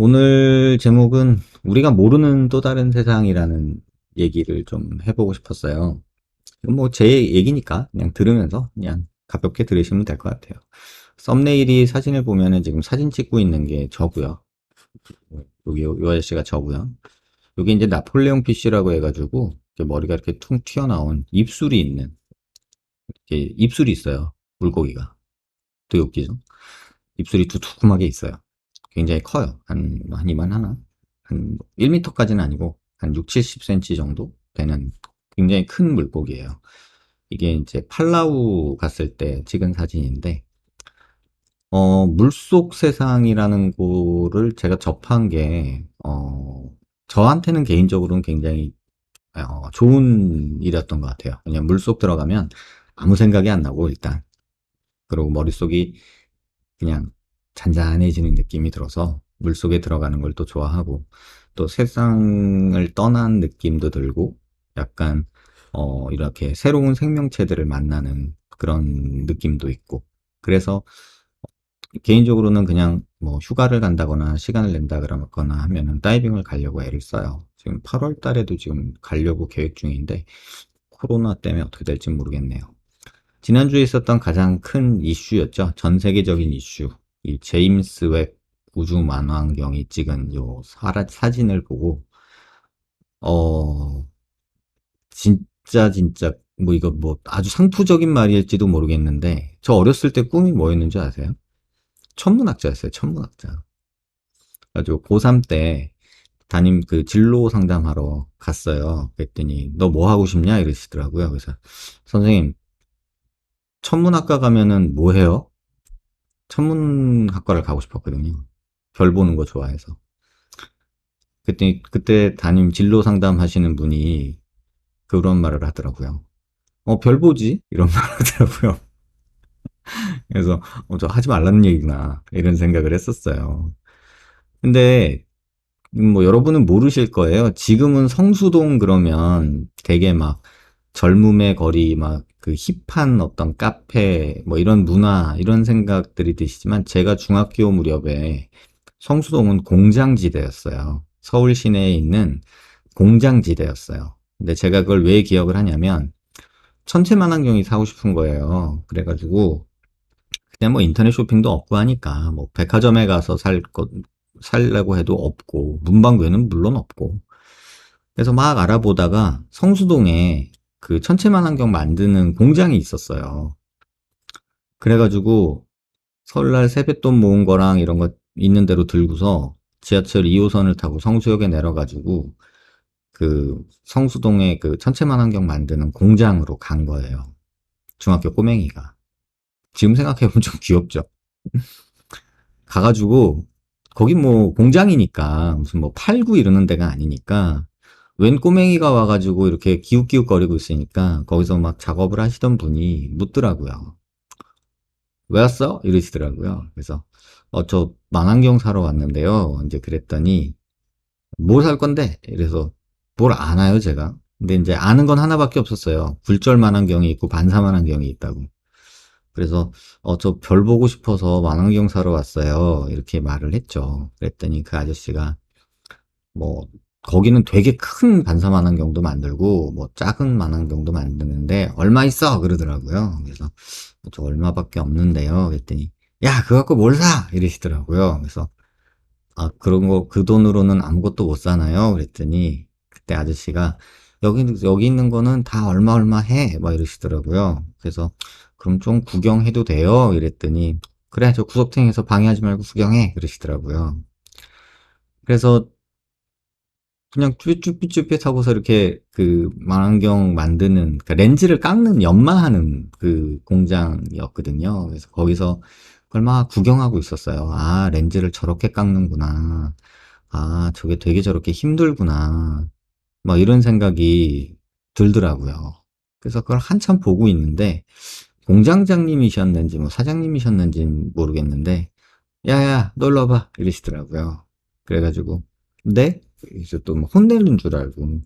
오늘 제목은 우리가 모르는 또 다른 세상이라는 얘기를 좀 해보고 싶었어요. 뭐 제 얘기니까 그냥 들으면서 그냥 가볍게 들으시면 될 것 같아요. 썸네일이 사진을 보면은 지금 사진 찍고 있는 게 저고요. 여기 요, 요 아저씨가 저고요. 여기 이제 나폴레옹 피쉬라고 해가지고 머리가 이렇게 퉁 튀어나온 입술이 있는 이렇게 입술이 있어요. 물고기가. 되게 웃기죠? 입술이 두툼하게 있어요. 굉장히 커요. 한, 한 이만 하나? 한 1m까지는 아니고 한 6, 70cm 정도 되는 굉장히 큰 물고기예요. 이게 이제 팔라우 갔을 때 찍은 사진인데 어, 물속 세상이라는 거를 제가 접한 게 어, 저한테는 개인적으로는 굉장히 어, 좋은 일이었던 것 같아요. 그냥 물속 들어가면 아무 생각이 안 나고 일단 그리고 머릿속이 그냥 잔잔해지는 느낌이 들어서 물속에 들어가는 걸 또 좋아하고 또 세상을 떠난 느낌도 들고 약간 어 이렇게 새로운 생명체들을 만나는 그런 느낌도 있고 그래서 개인적으로는 그냥 뭐 휴가를 간다거나 시간을 낸다 그러거나 하면은 다이빙을 가려고 애를 써요. 지금 8월 달에도 지금 가려고 계획 중인데 코로나 때문에 어떻게 될지 모르겠네요. 지난주에 있었던 가장 큰 이슈였죠. 전 세계적인 이슈. 이 제임스 웹 우주 만환경이 찍은 요 사, 사진을 보고 어 진짜 진짜 뭐 이거 뭐 아주 상투적인 말일지도 모르겠는데 저 어렸을 때 꿈이 뭐였는지 아세요? 천문학자였어요. 천문학자. 아주 고3 때 담임 그 진로 상담하러 갔어요. 그랬더니 너 뭐 하고 싶냐 이러시더라고요. 그래서 선생님 천문학과 가면은 뭐 해요? 천문학과를 가고 싶었거든요. 별 보는 거 좋아해서. 그때, 그때 담임 진로 상담 하시는 분이 그런 말을 하더라고요. 어, 별 보지? 이런 말을 하더라고요. 그래서, 어, 저 하지 말라는 얘기구나. 이런 생각을 했었어요. 근데, 뭐, 여러분은 모르실 거예요. 지금은 성수동 그러면 되게 막 젊음의 거리, 막 그 힙한 어떤 카페, 뭐 이런 문화, 이런 생각들이 드시지만 제가 중학교 무렵에 성수동은 공장지대였어요. 서울 시내에 있는 공장지대였어요. 근데 제가 그걸 왜 기억을 하냐면 천체만환경이 사고 싶은 거예요. 그래가지고 그냥 뭐 인터넷 쇼핑도 없고 하니까 뭐 백화점에 가서 살 것, 살려고 해도 없고 문방구에는 물론 없고 그래서 막 알아보다가 성수동에 그 천체만 환경 만드는 공장이 있었어요. 그래가지고 설날 세뱃돈 모은 거랑 이런 거 있는 대로 들고서 지하철 2호선을 타고 성수역에 내려가지고 그 성수동에 그 천체만 환경 만드는 공장으로 간 거예요. 중학교 꼬맹이가. 지금 생각해보면 좀 귀엽죠. 가가지고 거기 뭐 공장이니까 무슨 뭐 팔고 이러는 데가 아니니까 웬 꼬맹이가 와가지고 이렇게 기웃기웃거리고 있으니까 거기서 막 작업을 하시던 분이 묻더라고요. 왜 왔어? 이러시더라고요. 그래서 어, 저 만안경 사러 왔는데요. 이제 그랬더니 뭘 살 건데? 이래서 뭘 아나요, 제가? 근데 이제 아는 건 하나밖에 없었어요. 굴절 만안경이 있고 반사 만안경이 있다고. 그래서 어, 저 별 보고 싶어서 만안경 사러 왔어요. 이렇게 말을 했죠. 그랬더니 그 아저씨가 뭐 거기는 되게 큰 반사 만안경도 만들고 뭐 작은 만안경도 만드는데 얼마 있어? 그러더라고요. 그래서 저 얼마밖에 없는데요. 그랬더니 야, 그거 갖고 뭘 사? 이러시더라고요. 그래서, 아, 그런 거, 그 돈으로는 아무것도 못 사나요? 그랬더니, 그때 아저씨가, 여기, 여기 있는 거는 다 얼마 얼마 해? 막 이러시더라고요. 그래서, 그럼 좀 구경해도 돼요? 이랬더니, 그래, 저 구석탱이에서 방해하지 말고 구경해. 그러시더라고요. 그래서, 그냥 쭈삣쭈삣 하고서 이렇게 그 망원경 만드는, 그러니까 렌즈를 깎는 연마하는 그 공장이었거든요. 그래서 거기서 그걸 막 구경하고 있었어요. 아, 렌즈를 저렇게 깎는구나. 아, 저게 되게 저렇게 힘들구나. 막 이런 생각이 들더라고요. 그래서 그걸 한참 보고 있는데, 공장장님이셨는지, 뭐 사장님이셨는지 모르겠는데, 야야, 놀러 와봐. 이러시더라고요. 그래가지고, 네? 그래서 또 혼내는 줄 알고.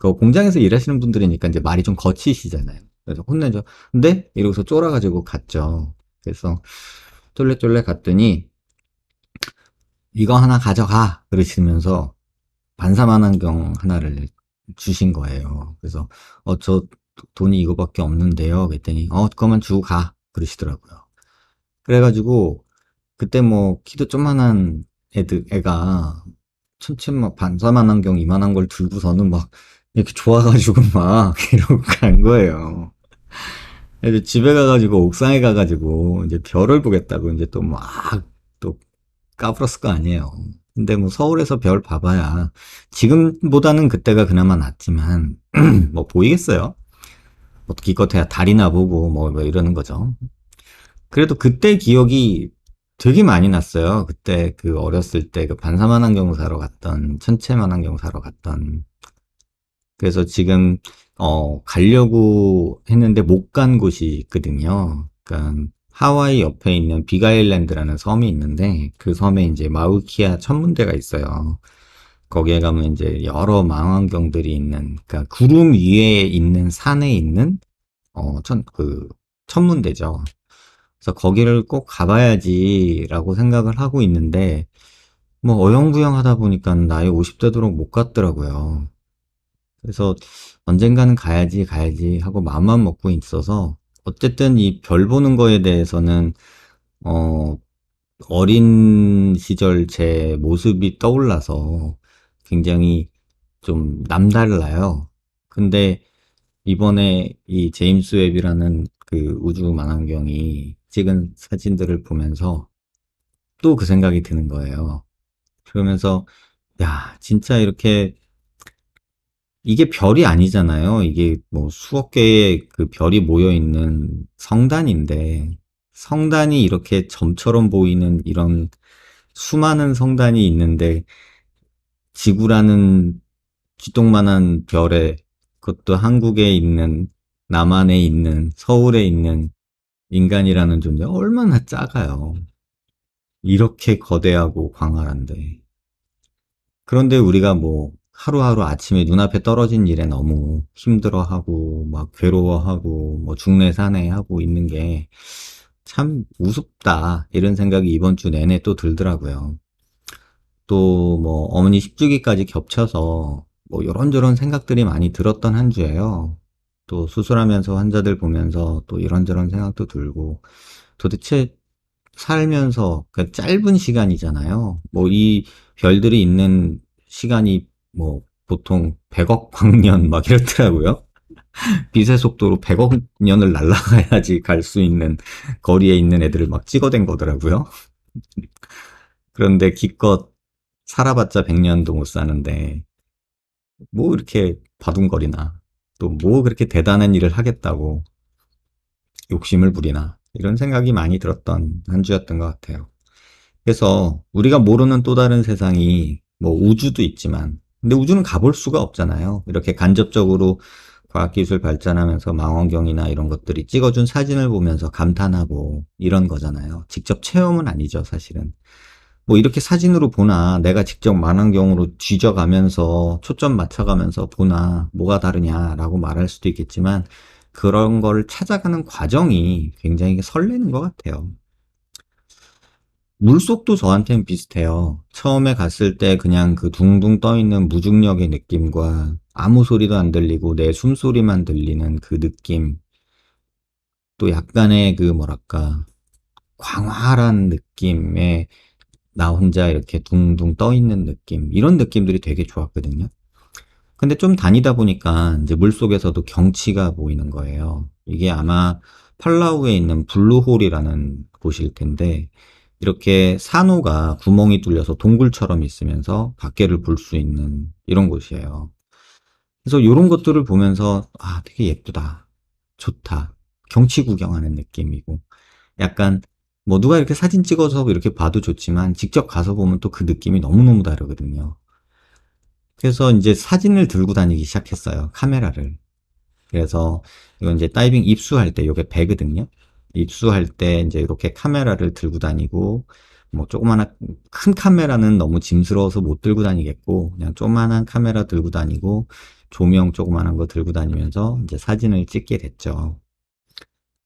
그 공장에서 일하시는 분들이니까 이제 말이 좀 거치시잖아요. 그래서 혼내죠. 네? 이러고서 쫄아가지고 갔죠. 그래서, 쫄래쫄래 갔더니 이거 하나 가져가! 그러시면서 반사만안경 하나를 주신 거예요. 그래서, 어, 저 돈이 이거밖에 없는데요. 그랬더니, 어, 그거만 주고 가. 그러시더라고요. 그래가지고, 그때 뭐, 키도 좀만한 애들, 애가, 천체 막 반사만 안경 이만한 걸 들고서는 막, 이렇게 좋아가지고 막, 이러고 간 거예요. 그래서 집에 가가지고, 옥상에 가가지고, 이제 별을 보겠다고, 이제 또 막, 또 까불었을 거 아니에요. 근데 뭐 서울에서 별 봐봐야 지금보다는 그때가 그나마 낫지만 뭐 보이겠어요? 뭐 기껏해야 달이나 보고 뭐, 뭐 이러는 거죠. 그래도 그때 기억이 되게 많이 났어요. 그때 그 어렸을 때 그 반사만안경 사러 갔던 천체만안경 사러 갔던 그래서 지금 어 가려고 했는데 못 간 곳이 있거든요. 그러니까 하와이 옆에 있는 비가일랜드라는 섬이 있는데 그 섬에 이제 마우키아 천문대가 있어요. 거기에 가면 이제 여러 망원경들이 있는 그러니까 구름 위에 있는 산에 있는 어천그 천문대죠. 그래서 거기를 꼭 가봐야지라고 생각을 하고 있는데 뭐 어영부영 하다 보니까 나이 50대 도록 못 갔더라고요. 그래서 언젠가는 가야지 가야지 하고 마음만 먹고 있어서 어쨌든 이 별 보는 거에 대해서는 어 어린 시절 제 모습이 떠올라서 굉장히 좀 남달라요. 근데 이번에 이 제임스 웹이라는 그 우주 망원경이 찍은 사진들을 보면서 또 그 생각이 드는 거예요. 그러면서 야, 진짜 이렇게 이게 별이 아니잖아요. 이게 뭐 수억 개의 그 별이 모여 있는 성단인데 성단이 이렇게 점처럼 보이는 이런 수많은 성단이 있는데 지구라는 쥐똥만한 별에 그것도 한국에 있는 남한에 있는 서울에 있는 인간이라는 존재가 얼마나 작아요. 이렇게 거대하고 광활한데. 그런데 우리가 뭐 하루하루 아침에 눈앞에 떨어진 일에 너무 힘들어하고 막 괴로워하고 뭐 중내산해하고 있는 게 참 우습다 이런 생각이 이번 주 내내 또 들더라고요. 또 뭐 어머니 10주기까지 겹쳐서 뭐 이런저런 생각들이 많이 들었던 한 주예요. 또 수술하면서 환자들 보면서 또 이런저런 생각도 들고 도대체 살면서 그 짧은 시간이잖아요. 뭐 이 별들이 있는 시간이 뭐 보통 100억 광년 막 이렇더라고요. 빛의 속도로 100억 년을 날아가야지 갈 수 있는 거리에 있는 애들을 막 찍어댄 거더라고요. 그런데 기껏 살아봤자 100년도 못 사는데 뭐 이렇게 바둥거리나 또 뭐 그렇게 대단한 일을 하겠다고 욕심을 부리나 이런 생각이 많이 들었던 한 주였던 것 같아요. 그래서 우리가 모르는 또 다른 세상이 뭐 우주도 있지만 근데 우주는 가볼 수가 없잖아요. 이렇게 간접적으로 과학기술 발전하면서 망원경이나 이런 것들이 찍어준 사진을 보면서 감탄하고 이런 거잖아요. 직접 체험은 아니죠, 사실은. 뭐 이렇게 사진으로 보나 내가 직접 망원경으로 뒤져가면서 초점 맞춰가면서 보나 뭐가 다르냐라고 말할 수도 있겠지만 그런 걸 찾아가는 과정이 굉장히 설레는 것 같아요. 물속도 저한테는 비슷해요. 처음에 갔을 때 그냥 그 둥둥 떠 있는 무중력의 느낌과 아무 소리도 안 들리고 내 숨소리만 들리는 그 느낌. 또 약간의 그 뭐랄까, 광활한 느낌에 나 혼자 이렇게 둥둥 떠 있는 느낌. 이런 느낌들이 되게 좋았거든요. 근데 좀 다니다 보니까 이제 물 속에서도 경치가 보이는 거예요. 이게 아마 팔라우에 있는 블루홀이라는 곳일 텐데, 이렇게 산호가 구멍이 뚫려서 동굴처럼 있으면서 밖에를 볼 수 있는 이런 곳이에요. 그래서 이런 것들을 보면서 아 되게 예쁘다, 좋다, 경치 구경하는 느낌이고 약간 뭐 누가 이렇게 사진 찍어서 이렇게 봐도 좋지만 직접 가서 보면 또 그 느낌이 너무너무 다르거든요. 그래서 이제 사진을 들고 다니기 시작했어요. 카메라를. 그래서 이건 이제 다이빙 입수할 때 이게 배거든요. 입수할 때 이제 이렇게 카메라를 들고 다니고 뭐 조그마한 큰 카메라는 너무 짐스러워서 못 들고 다니겠고 그냥 조그마한 카메라 들고 다니고 조명 조그마한 거 들고 다니면서 이제 사진을 찍게 됐죠.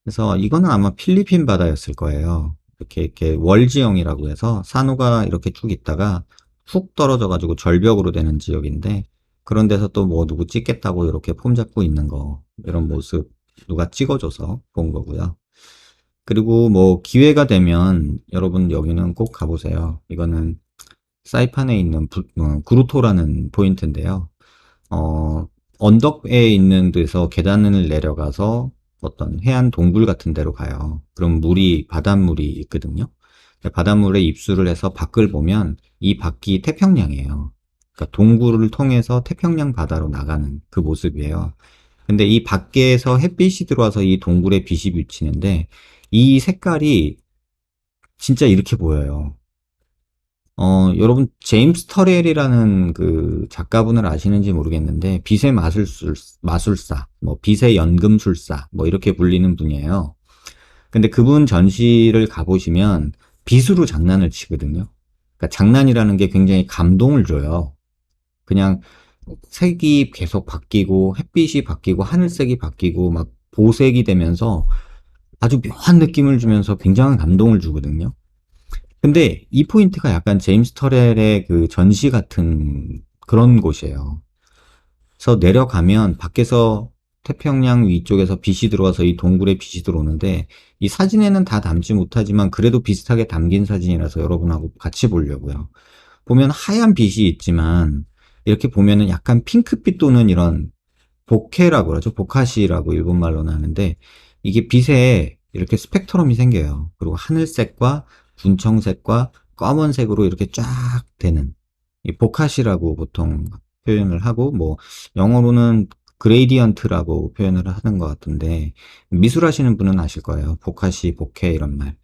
그래서 이거는 아마 필리핀 바다였을 거예요. 이렇게 이렇게 월지형이라고 해서 산호가 이렇게 쭉 있다가 훅 떨어져 가지고 절벽으로 되는 지역인데 그런 데서 또 뭐 누구 찍겠다고 이렇게 폼 잡고 있는 거 이런 모습 누가 찍어줘서 본 거고요. 그리고 뭐 기회가 되면 여러분 여기는 꼭 가보세요. 이거는 사이판에 있는 부- 어, 구루토라는 포인트인데요. 어, 언덕에 있는 데서 계단을 내려가서 어떤 해안 동굴 같은 데로 가요. 그럼 물이, 바닷물이 있거든요. 바닷물에 입수를 해서 밖을 보면 이 밖이 태평양이에요. 그러니까 동굴을 통해서 태평양 바다로 나가는 그 모습이에요. 근데 이 밖에서 햇빛이 들어와서 이 동굴에 빛이 비치는데 이 색깔이 진짜 이렇게 보여요. 어, 여러분, 제임스 터렐이라는 그 작가분을 아시는지 모르겠는데, 빛의 마술술, 마술사, 뭐, 빛의 연금술사, 뭐, 이렇게 불리는 분이에요. 근데 그분 전시를 가보시면, 빛으로 장난을 치거든요. 그러니까 장난이라는 게 굉장히 감동을 줘요. 그냥 색이 계속 바뀌고, 햇빛이 바뀌고, 하늘색이 바뀌고, 막 보색이 되면서 아주 묘한 느낌을 주면서 굉장한 감동을 주거든요. 근데 이 포인트가 약간 제임스 터렐의 그 전시 같은 그런 곳이에요. 그래서 내려가면 밖에서 태평양 위쪽에서 빛이 들어와서 이 동굴에 빛이 들어오는데 이 사진에는 다 담지 못하지만 그래도 비슷하게 담긴 사진이라서 여러분하고 같이 보려고요. 보면 하얀 빛이 있지만 이렇게 보면은 약간 핑크빛 또는 이런 보케라고 그러죠. 보카시라고 일본말로는 하는데 이게 빛에 이렇게 스펙트럼이 생겨요. 그리고 하늘색과 분청색과 검은색으로 이렇게 쫙 되는 이 보카시라고 보통 표현을 하고 뭐 영어로는 그레이디언트라고 표현을 하는 것 같은데 미술 하시는 분은 아실 거예요. 보카시, 보케 이런 말.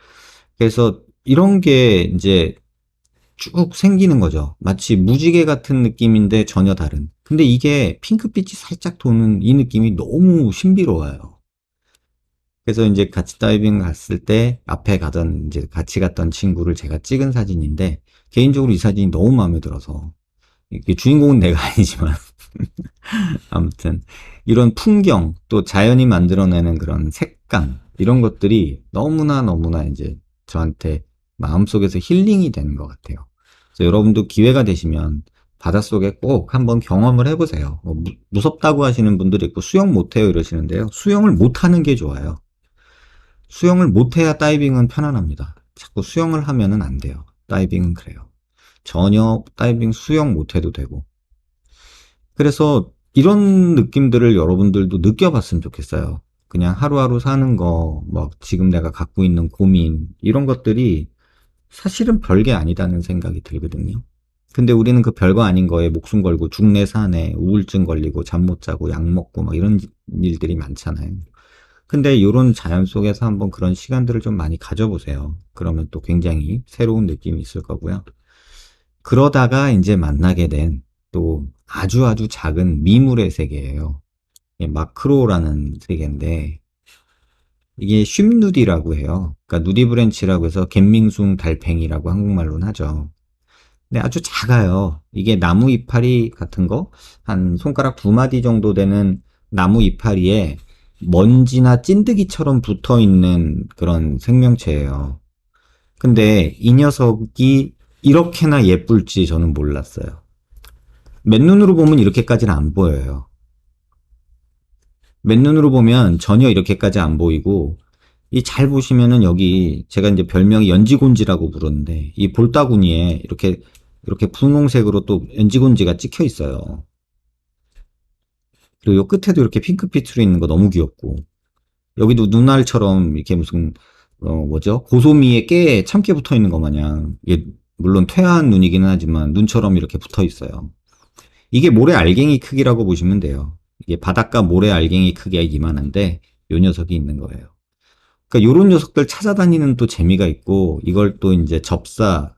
그래서 이런 게 이제 쭉 생기는 거죠. 마치 무지개 같은 느낌인데 전혀 다른. 근데 이게 핑크빛이 살짝 도는 이 느낌이 너무 신비로워요. 그래서 이제 같이 다이빙 갔을 때 앞에 가던 이제 같이 갔던 친구를 제가 찍은 사진인데 개인적으로 이 사진이 너무 마음에 들어서 주인공은 내가 아니지만 아무튼 이런 풍경 또 자연이 만들어내는 그런 색감 이런 것들이 너무나 너무나 이제 저한테 마음속에서 힐링이 되는 것 같아요. 그래서 여러분도 기회가 되시면 바닷속에 꼭 한번 경험을 해보세요. 뭐 무, 무섭다고 하시는 분들이 있고 수영 못해요 이러시는데요. 수영을 못하는 게 좋아요. 수영을 못해야 다이빙은 편안합니다. 자꾸 수영을 하면은 안 돼요. 다이빙은 그래요. 전혀 다이빙 수영 못해도 되고. 그래서 이런 느낌들을 여러분들도 느껴봤으면 좋겠어요. 그냥 하루하루 사는 거, 뭐, 지금 내가 갖고 있는 고민, 이런 것들이 사실은 별게 아니다는 생각이 들거든요. 근데 우리는 그 별거 아닌 거에 목숨 걸고 죽내 사내 우울증 걸리고 잠 못 자고 약 먹고 막 이런 일들이 많잖아요. 근데 이런 자연 속에서 한번 그런 시간들을 좀 많이 가져보세요. 그러면 또 굉장히 새로운 느낌이 있을 거고요. 그러다가 이제 만나게 된 또 아주 아주 작은 미물의 세계예요. 예, 마크로라는 세계인데 이게 쉽누디라고 해요. 그러니까 누디 브랜치라고 해서 갯밍숭 달팽이라고 한국말로는 하죠. 근데 아주 작아요. 이게 나무 이파리 같은 거 한 손가락 두 마디 정도 되는 나무 이파리에 먼지나 찐득이처럼 붙어 있는 그런 생명체예요. 근데 이 녀석이 이렇게나 예쁠지 저는 몰랐어요. 맨눈으로 보면 이렇게까지는 안 보여요. 맨눈으로 보면 전혀 이렇게까지 안 보이고 이 잘 보시면은 여기 제가 이제 별명이 연지곤지라고 부르는데 이 볼따구니에 이렇게 이렇게 분홍색으로 또 연지곤지가 찍혀 있어요. 그리고 요 끝에도 이렇게 핑크빛으로 있는 거 너무 귀엽고 여기도 눈알처럼 이렇게 무슨 어 뭐죠 고소미에 깨 참깨 붙어 있는 거 마냥 이게 물론 퇴화한 눈이기는 하지만 눈처럼 이렇게 붙어 있어요. 이게 모래 알갱이 크기라고 보시면 돼요. 이게 바닷가 모래 알갱이 크기가 이만한데 요 녀석이 있는 거예요. 그러니까 요런 녀석들 찾아다니는 또 재미가 있고 이걸 또 이제 접사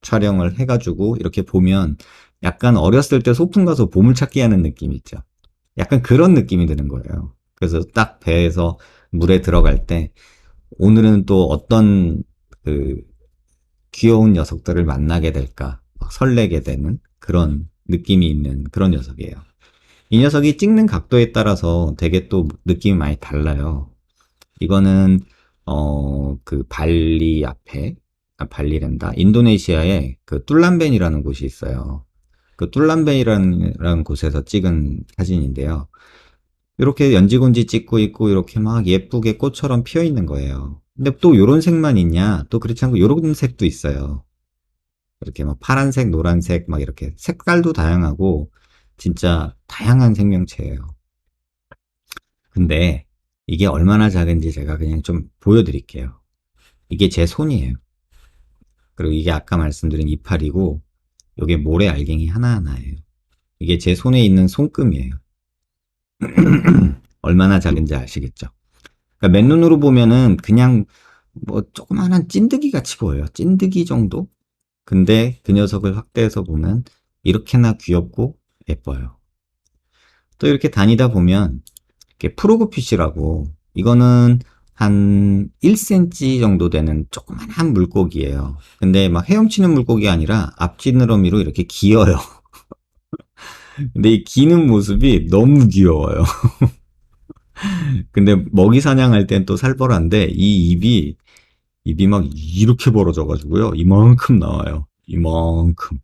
촬영을 해가지고 이렇게 보면 약간 어렸을 때 소풍 가서 보물찾기 하는 느낌 있죠. 약간 그런 느낌이 드는 거예요. 그래서 딱 배에서 물에 들어갈 때 오늘은 또 어떤 그 귀여운 녀석들을 만나게 될까 막 설레게 되는 그런 느낌이 있는 그런 녀석이에요. 이 녀석이 찍는 각도에 따라서 되게 또 느낌이 많이 달라요. 이거는 어, 그 발리 앞에, 아, 발리랜다. 인도네시아에 그 툴란벤이라는 곳이 있어요. 그 툴란벤이라는 곳에서 찍은 사진인데요. 이렇게 연지곤지 찍고 있고 이렇게 막 예쁘게 꽃처럼 피어 있는 거예요. 근데 또 요런 색만 있냐? 또 그렇지 않고 요런 색도 있어요. 이렇게 막 파란색, 노란색 막 이렇게 색깔도 다양하고 진짜 다양한 생명체예요. 근데 이게 얼마나 작은지 제가 그냥 좀 보여드릴게요. 이게 제 손이에요. 그리고 이게 아까 말씀드린 이파리고 이게 모래 알갱이 하나하나예요. 이게 제 손에 있는 손금이에요. 얼마나 작은지 아시겠죠? 그러니까 맨눈으로 보면은 그냥 뭐 조그마한 찐득이 같이 보여요. 찐득이 정도? 근데 그 녀석을 확대해서 보면 이렇게나 귀엽고 예뻐요. 또 이렇게 다니다 보면 이렇게 프로그피쉬라고 이거는 한 1cm 정도 되는 조그만한 물고기예요. 근데 막 헤엄치는 물고기가 아니라 앞지느러미로 이렇게 기어요. 근데 이 기는 모습이 너무 귀여워요. 근데 먹이 사냥할 땐 또 살벌한데 이 입이 입이 막 이렇게 벌어져 가지고요. 이만큼 나와요. 이만큼.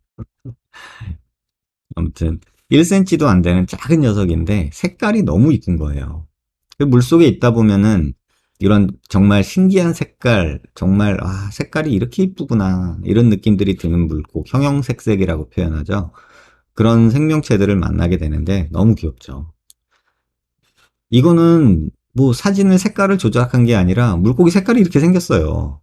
아무튼 1cm도 안 되는 작은 녀석인데 색깔이 너무 이쁜 거예요. 그 물속에 있다 보면은 이런 정말 신기한 색깔, 정말 아, 색깔이 이렇게 이쁘구나 이런 느낌들이 드는 물고 형형색색이라고 표현하죠. 그런 생명체들을 만나게 되는데 너무 귀엽죠. 이거는 뭐 사진을 색깔을 조작한 게 아니라 물고기 색깔이 이렇게 생겼어요.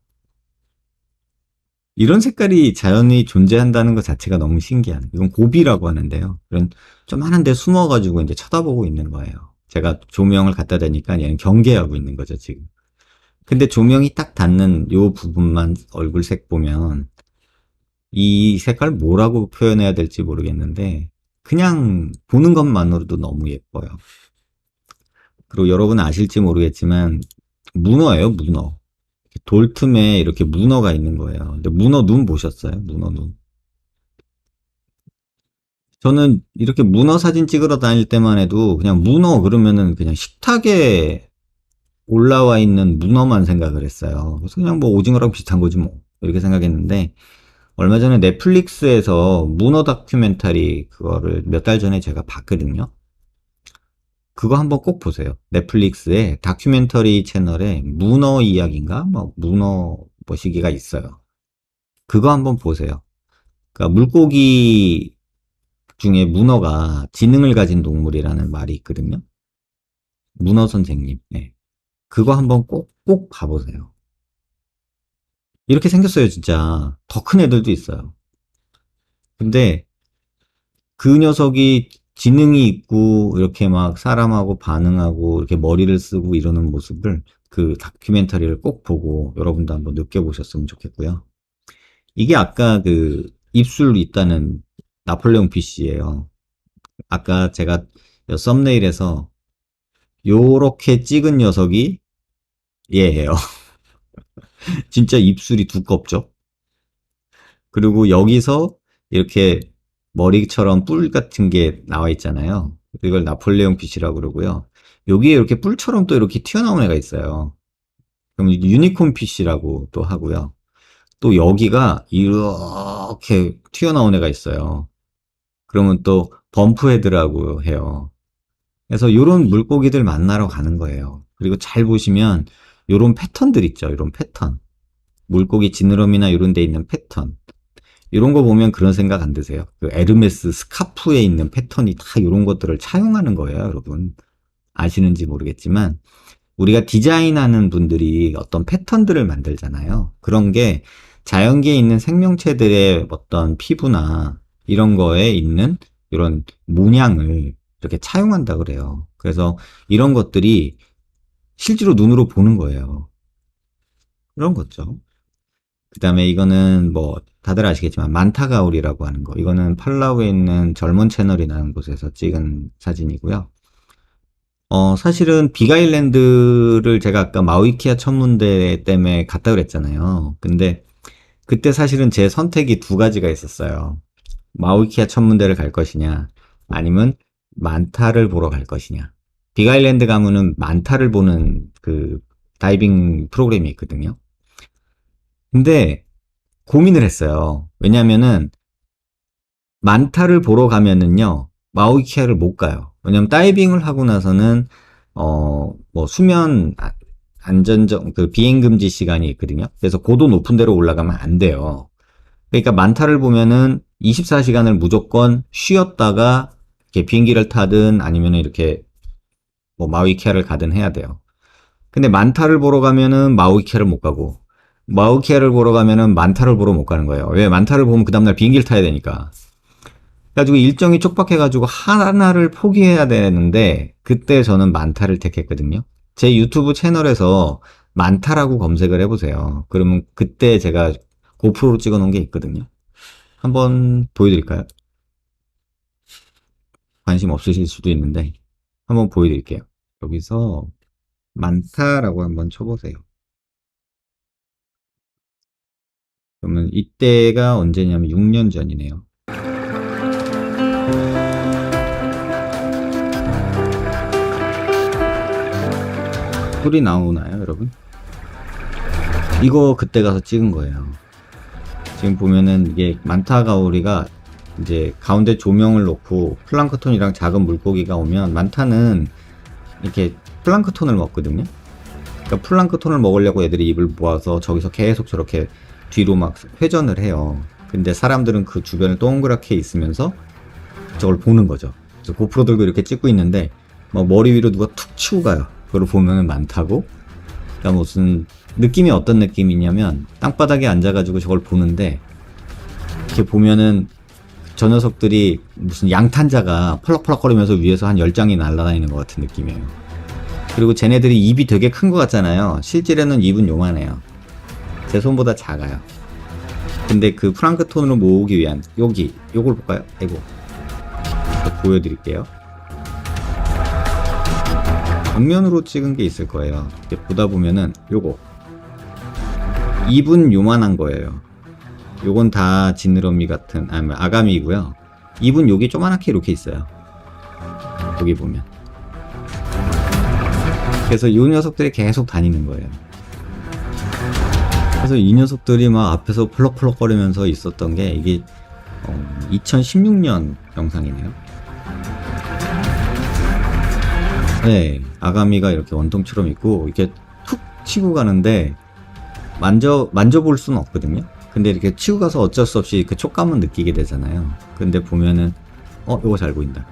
이런 색깔이 자연이 존재한다는 것 자체가 너무 신기한. 이건 고비라고 하는데요. 이런 좀 하는데 숨어가지고 이제 쳐다보고 있는 거예요. 제가 조명을 갖다 대니까 얘는 경계하고 있는 거죠, 지금. 근데 조명이 딱 닿는 요 부분만 얼굴색 보면 이 색깔 뭐라고 표현해야 될지 모르겠는데 그냥 보는 것만으로도 너무 예뻐요. 그리고 여러분 아실지 모르겠지만 문어예요, 문어. 돌 틈에 이렇게 문어가 있는 거예요. 근데 문어 눈 보셨어요? 문어 눈. 저는 이렇게 문어 사진 찍으러 다닐 때만 해도 그냥 문어 그러면은 그냥 식탁에 올라와 있는 문어만 생각을 했어요. 그래서 그냥 뭐 오징어랑 비슷한 거지 뭐. 이렇게 생각했는데 얼마 전에 넷플릭스에서 문어 다큐멘터리 그거를 몇 달 전에 제가 봤거든요. 그거 한번 꼭 보세요. 넷플릭스에 다큐멘터리 채널에 문어 이야기인가? 뭐 문어 뭐 시기가 있어요. 그거 한번 보세요. 그러니까 물고기 중에 문어가 지능을 가진 동물이라는 말이 있거든요. 문어 선생님. 네. 그거 한번 꼭, 꼭 봐보세요. 이렇게 생겼어요, 진짜. 더 큰 애들도 있어요. 근데 그 녀석이 지능이 있고 이렇게 막 사람하고 반응하고 이렇게 머리를 쓰고 이러는 모습을 그 다큐멘터리를 꼭 보고 여러분도 한번 느껴보셨으면 좋겠고요. 이게 아까 그 입술 있다는 나폴레옹 피쉬예요. 아까 제가 썸네일에서 요렇게 찍은 녀석이 얘예요. 진짜 입술이 두껍죠? 그리고 여기서 이렇게 머리처럼 뿔 같은 게 나와 있잖아요. 이걸 나폴레옹 빛이라고 그러고요. 여기에 이렇게 뿔처럼 또 이렇게 튀어나온 애가 있어요. 그럼 유니콘 빛이라고 또 하고요. 또 여기가 이렇게 튀어나온 애가 있어요. 그러면 또 범프헤드라고 해요. 그래서 이런 물고기들 만나러 가는 거예요. 그리고 잘 보시면 이런 패턴들 있죠. 이런 패턴. 물고기 지느러미나 이런 데 있는 패턴. 이런 거 보면 그런 생각 안 드세요? 그 에르메스 스카프에 있는 패턴이 다 이런 것들을 차용하는 거예요, 여러분. 아시는지 모르겠지만 우리가 디자인하는 분들이 어떤 패턴들을 만들잖아요. 그런 게 자연계에 있는 생명체들의 어떤 피부나 이런 거에 있는 이런 문양을 이렇게 차용한다 그래요. 그래서 이런 것들이 실제로 눈으로 보는 거예요. 그런 거죠. 그 다음에 이거는 뭐 다들 아시겠지만 만타가울이라고 하는 거 이거는 팔라우에 있는 젊은 채널이라는 곳에서 찍은 사진이고요 어 사실은 빅아일랜드를 제가 아까 마우이키아 천문대 때문에 갔다 그랬잖아요 근데 그때 사실은 제 선택이 두 가지가 있었어요 마우이키아 천문대를 갈 것이냐 아니면 만타를 보러 갈 것이냐 빅아일랜드 가면은 만타를 보는 그 다이빙 프로그램이 있거든요. 근데 고민을 했어요. 왜냐면은 만타를 보러 가면은요 마우이키아를 못 가요. 왜냐면 다이빙을 하고 나서는 어 뭐 수면 아- 안전적 그 비행 금지 시간이 있거든요. 그래서 고도 높은 데로 올라가면 안 돼요. 그러니까 만타를 보면은 24시간을 무조건 쉬었다가 이렇게 비행기를 타든 아니면 이렇게 뭐 마우이키아를 가든 해야 돼요. 근데 만타를 보러 가면은 마우이키아를 못 가고 마우이키아를 보러 가면은 만타를 보러 못 가는 거예요. 왜 만타를 보면 그 다음날 비행기를 타야 되니까. 그래가지고 일정이 촉박해가지고 하나를 포기해야 되는데 그때 저는 만타를 택했거든요. 제 유튜브 채널에서 만타라고 검색을 해보세요. 그러면 그때 제가 고프로로 찍어놓은 게 있거든요. 한번 보여드릴까요? 관심 없으실 수도 있는데 한번 보여드릴게요. 여기서 만타라고 한번 쳐보세요. 그러면 이때가 언제냐면 6년 전이네요. 소리 나오나요, 여러분? 이거 그때 가서 찍은 거예요. 지금 보면은 이게 만타가오리가 이제 가운데 조명을 놓고 플랑크톤이랑 작은 물고기가 오면 만타는 이렇게 플랑크톤을 먹거든요. 그러니까 플랑크톤을 먹으려고 애들이 입을 모아서 저기서 계속 저렇게 뒤로 막 회전을 해요. 근데 사람들은 그 주변에 동그랗게 있으면서 저걸 보는 거죠. 그래서 고프로 들고 이렇게 찍고 있는데 막 머리 위로 누가 툭 치고 가요. 그걸 보면은 많다고. 그러니까 무슨 느낌이 어떤 느낌이냐면 땅바닥에 앉아가지고 저걸 보는데 이렇게 보면은 저 녀석들이 무슨 양탄자가 펄럭펄럭거리면서 위에서 한 10장이 날아다니는 것 같은 느낌이에요. 그리고 쟤네들이 입이 되게 큰 것 같잖아요. 실제로는 입은 요만해요. 제 손보다 작아요. 근데 그 프랑크톤으로 모으기 위한 여기 요걸 볼까요? 아이고 보여드릴게요. 정면으로 찍은 게 있을 거예요. 보다 보면은 요거 입은 요만한 거예요. 요건 다 지느러미 같은 아니 아가미고요. 입은 여기 조그맣게 이렇게 있어요. 여기 보면. 그래서 이 녀석들이 계속 다니는 거예요. 그래서 이 녀석들이 막 앞에서 펄럭펄럭거리면서 있었던 게 이게 2016년 영상이네요. 네, 아가미가 이렇게 원통처럼 있고 이렇게 툭 치고 가는데 만져 만져볼 수는 없거든요. 근데 이렇게 치고 가서 어쩔 수 없이 그 촉감은 느끼게 되잖아요. 근데 보면은 어, 요거 잘 보인다.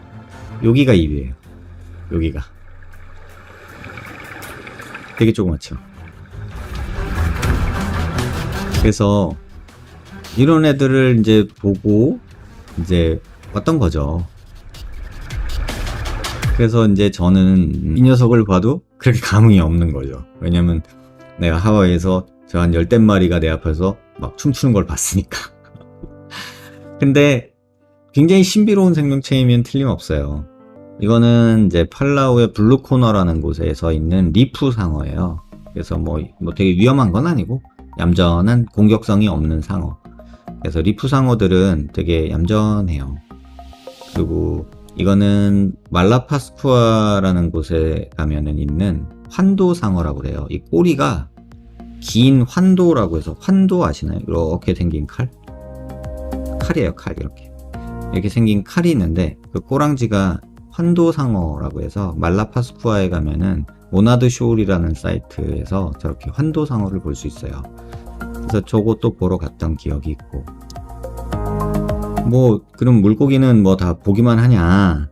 여기가 입이에요. 여기가. 되게 조그맣죠. 그래서 이런 애들을 이제 보고 이제 왔던 거죠. 그래서 이제 저는 이 녀석을 봐도 그렇게 감흥이 없는 거죠. 왜냐면 내가 하와이에서 저 한 열댓 마리가 내 앞에서 막 춤추는 걸 봤으니까. 근데 굉장히 신비로운 생명체이면 틀림없어요. 이거는 이제 팔라우의 블루코너라는 곳에서 있는 리프 상어예요. 그래서 뭐, 뭐 되게 위험한 건 아니고 얌전한 공격성이 없는 상어. 그래서 리프 상어들은 되게 얌전해요. 그리고 이거는 말라파스쿠아라는 곳에 가면은 있는 환도 상어라고 그래요. 이 꼬리가 긴 환도라고 해서 환도 아시나요? 이렇게 생긴 칼? 칼이에요, 칼 이렇게. 이렇게 생긴 칼이 있는데 그 꼬랑지가 환도 상어라고 해서 말라파스쿠아에 가면은 모나드 쇼울이라는 사이트에서 저렇게 환도 상어를 볼 수 있어요. 그래서 저것도 보러 갔던 기억이 있고 뭐 그럼 물고기는 뭐 다 보기만 하냐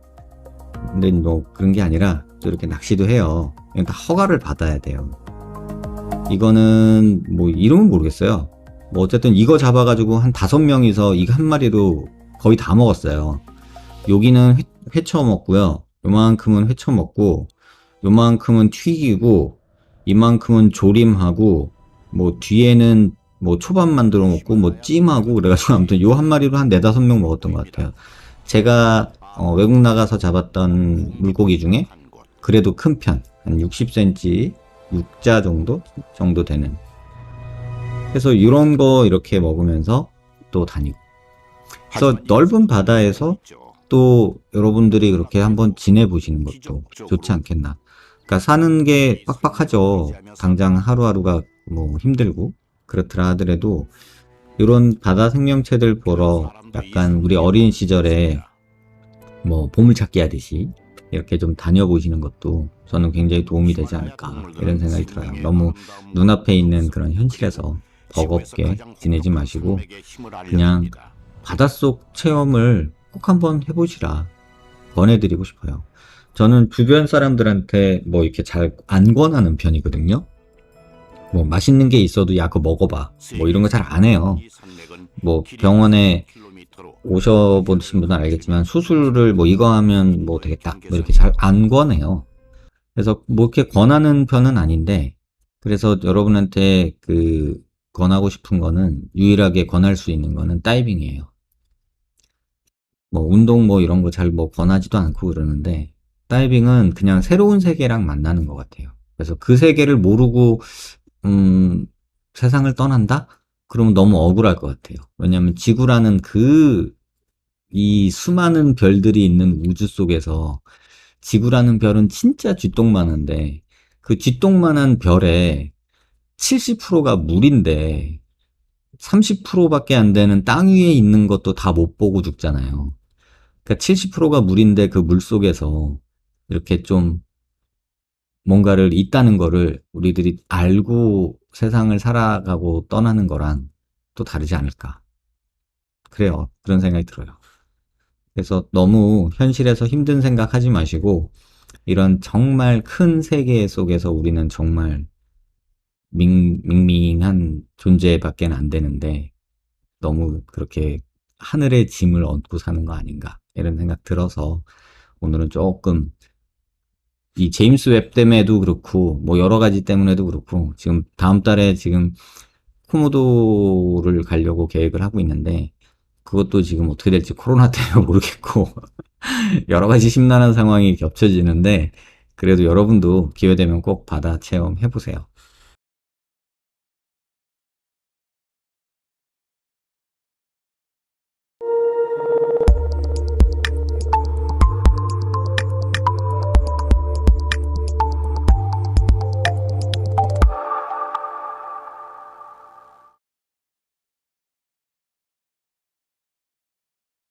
근데 뭐 그런 게 아니라 또 이렇게 낚시도 해요 다 허가를 받아야 돼요 이거는 뭐 이름은 모르겠어요. 뭐 어쨌든 이거 잡아가지고 한 다섯 명이서 이거 한 마리로 거의 다 먹었어요. 여기는 회, 회쳐 먹고요. 요만큼은 회쳐 먹고 요만큼은 튀기고 이만큼은 조림하고 뭐 뒤에는 뭐 초밥 만들어 먹고 뭐 찜하고 그래가지고 아무튼 요 한 마리로 한 네다섯 명 먹었던 것 같아요. 제가 어, 외국 나가서 잡았던 물고기 중에 그래도 큰 편, 한 60cm, 육자 정도 정도 되는. 그래서 이런 거 이렇게 먹으면서 또 다니고. 그래서 넓은 바다에서 또 여러분들이 그렇게 한번 지내보시는 것도 좋지 않겠나. 그러니까 사는 게 빡빡하죠. 당장 하루하루가 뭐 힘들고 그렇더라 하더라도 이런 바다 생명체들 보러 약간 우리 어린 시절에 뭐 보물찾기 하듯이 이렇게 좀 다녀보시는 것도 저는 굉장히 도움이 되지 않을까 이런 생각이 들어요. 너무 눈앞에 있는 그런 현실에서 버겁게 지내지 마시고 그냥 바닷속 체험을 꼭 한번 해보시라 권해드리고 싶어요. 저는 주변 사람들한테 뭐 이렇게 잘 안 권하는 편이거든요. 뭐 맛있는 게 있어도 야 그거 먹어봐 뭐 이런 거 잘 안 해요. 뭐 병원에 오셔보신 분은 알겠지만 수술을 뭐 이거 하면 뭐 되겠다 뭐 이렇게 잘 안 권해요. 그래서 뭐 이렇게 권하는 편은 아닌데 그래서 여러분한테 그 권하고 싶은 거는 유일하게 권할 수 있는 거는 다이빙이에요. 뭐 운동 뭐 이런 거 잘 뭐 권하지도 않고 그러는데 다이빙은 그냥 새로운 세계랑 만나는 것 같아요. 그래서 그 세계를 모르고 음, 세상을 떠난다? 그러면 너무 억울할 것 같아요. 왜냐하면 지구라는 그 이 수많은 별들이 있는 우주 속에서 지구라는 별은 진짜 쥐똥만한데 그 쥐똥만한 별에 70%가 물인데 30%밖에 안 되는 땅 위에 있는 것도 다 못 보고 죽잖아요. 그러니까 70%가 물인데 그 물 속에서 이렇게 좀 뭔가를 있다는 거를 우리들이 알고 세상을 살아가고 떠나는 거랑 또 다르지 않을까. 그래요. 그런 생각이 들어요. 그래서 너무 현실에서 힘든 생각 하지 마시고 이런 정말 큰 세계 속에서 우리는 정말 밍, 밍밍한 존재밖에 안 되는데 너무 그렇게 하늘의 짐을 얹고 사는 거 아닌가 이런 생각 들어서 오늘은 조금 이 제임스 웹 때문에도 그렇고 뭐 여러 가지 때문에도 그렇고 지금 다음 달에 지금 코모도를 가려고 계획을 하고 있는데 그것도 지금 어떻게 될지 코로나 때문에 모르겠고 여러 가지 심란한 상황이 겹쳐지는데 그래도 여러분도 기회 되면 꼭 바다 체험 해보세요.